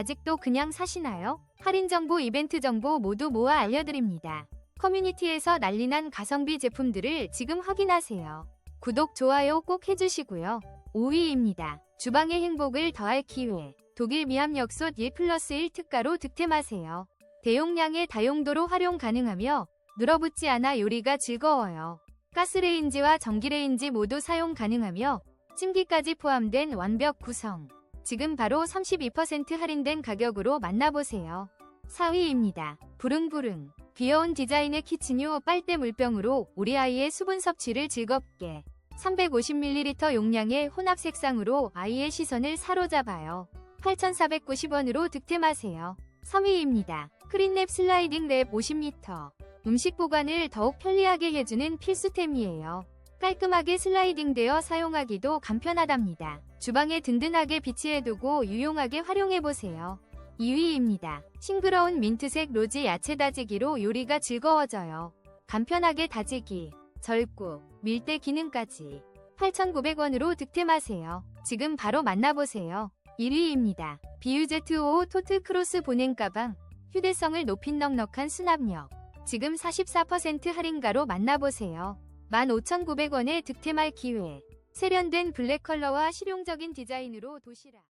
아직도 그냥 사시나요? 할인 정보, 이벤트 정보 모두 모아 알려드립니다. 커뮤니티에서 난리난 가성비 제품들을 지금 확인하세요. 구독, 좋아요 꼭 해주시고요. 5위입니다. 주방의 행복을 더할 기회. 독일 미함역솥 1 플러스 1 특가로 득템하세요. 대용량의 다용도로 활용 가능하며 늘어붙지 않아 요리가 즐거워요. 가스레인지와 전기레인지 모두 사용 가능하며 찜기까지 포함된 완벽 구성. 지금 바로 32% 할인된 가격으로 만나보세요. 4위입니다. 부릉부릉. 귀여운 디자인의 키친유 빨대 물병으로 우리 아이의 수분 섭취를 즐겁게. 350ml 용량의 혼합 색상으로 아이의 시선을 사로잡아요. 8,490원으로 득템하세요. 3위입니다. 크린랩 슬라이딩 랩 50m. 음식 보관을 더욱 편리하게 해주는 필수템이에요. 깔끔하게 슬라이딩 되어 사용하기도 간편하답니다. 주방에 든든하게 비치해두고 유용하게 활용해보세요. 2위입니다. 싱그러운 민트색 로지 야채 다지기로 요리가 즐거워져요. 간편하게 다지기, 절구, 밀대 기능까지 8,900원으로 득템하세요. 지금 바로 만나보세요. 1위입니다. 비유제트5 토트 크로스 보냉 가방 휴대성을 높인 넉넉한 수납력 지금 44% 할인가로 만나보세요. 15,900원에 득템할 기회 세련된 블랙 컬러와 실용적인 디자인으로 도시락